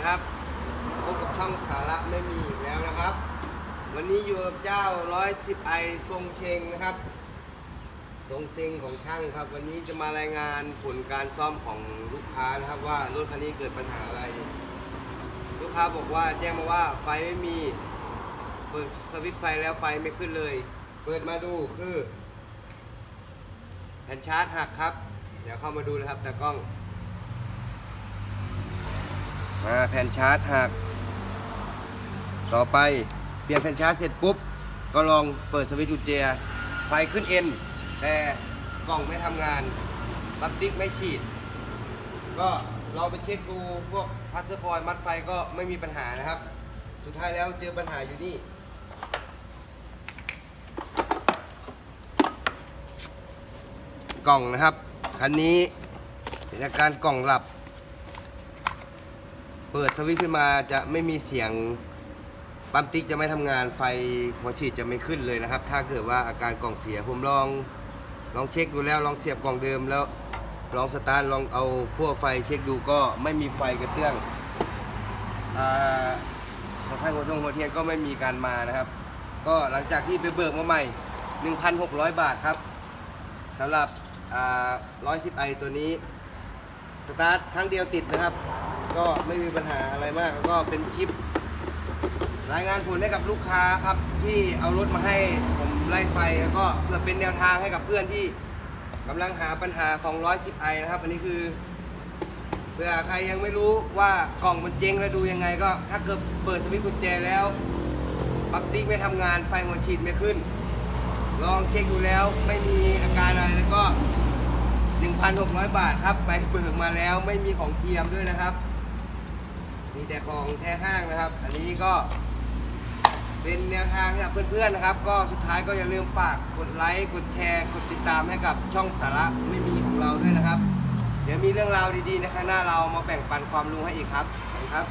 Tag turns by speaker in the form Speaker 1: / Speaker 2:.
Speaker 1: นะครับพบกับช่องสาระไม่มีอีกแล้วนะครับ วันนี้อยู่กับเจ้า 110ไอทรงเชงนะครับ ทรงเซงของช่างครับ วันนี้จะมารายงานผลการซ่อมของลูกค้านะครับว่ารถคันนี้เกิดปัญหาอะไร ลูกค้าบอกว่าแจ้งมาว่าไฟไม่มี เปิดสวิตช์ไฟแล้วไฟไม่ขึ้นเลย เปิดมาดูคือแผ่นชาร์จหักครับ เดี๋ยวเข้ามาดูนะครับตากล้อง มาแผ่นชาร์จหัก ต่อไปเปลี่ยนแผ่นชาร์จเสร็จปุ๊บ ก็ลองเปิดสวิตช์กุญแจไฟขึ้นเอ็นแต่กล่องไม่ทำงานบัตติ๊กไม่ฉีด ก็ลองไปเช็คดูพวกพัสเซอร์ฟอยล์มัดไฟก็ไม่มีปัญหานะครับ สุดท้ายแล้วเจอปัญหาอยู่นี่กล่องนะครับ คันนี้เป็นอาการกล่องหลับ เปิดสวิตช์ขึ้นมาจะไม่มีเสียงปั๊มติ๊กจะไม่ทำงานไฟหัวฉีดจะไม่ขึ้นเลยนะครับ ถ้าเกิดว่าอาการกล่องเสียผมลองลองเช็คดูแล้วลองเสียบกล่องเดิมแล้วลองสตาร์ทลองเอาขั้วไฟเช็คดูก็ไม่มีไฟกระเตื้องอ่าไฟหัวตรงหัวเทียนก็ไม่มีการมานะครับ ก็หลังจากที่ไปเบิกมาใหม่ 1,600 บาทครับสำหรับอ่า110ไอตัวนี้ สตาร์ทครั้งเดียวติดนะครับ ก็ไม่มีปัญหาอะไรมากแล้วก็เป็นคลิป รายงานผลให้กับลูกค้าครับ ที่เอารถมาให้ผมไล่ไฟแล้วก็เพื่อเป็นแนวทางให้กับเพื่อนที่กำลังหาปัญหาของ 110ไอนะครับ อันนี้คือเผื่อใครยังไม่รู้ว่ากล่องมันเจ๊งแล้วดูยังไงก็ ถ้าเกิดเปิดสวิตช์กุญแจแล้วปลั๊กติ๊กไม่ทำงานไฟหัวฉีดไม่ขึ้น ลองเช็คดูแล้วไม่มีอาการอะไรแล้วก็ 1,600 บาทครับ ไปเบิกมาแล้วไม่มีของเทียมด้วยนะครับ มีแต่ของแท้ห้างนะครับ อันนี้ก็เป็นแนวทางให้กับเพื่อนๆนะครับ ก็สุดท้ายก็อย่าลืมฝากกดไลค์กดแชร์ กดติดตามให้กับช่องสาระไม่มีของเราด้วยนะครับ เดี๋ยวมีเรื่องราวดีๆในข้างหน้าเรามาแบ่งปันความรู้ให้อีกครับขอบคุณครับ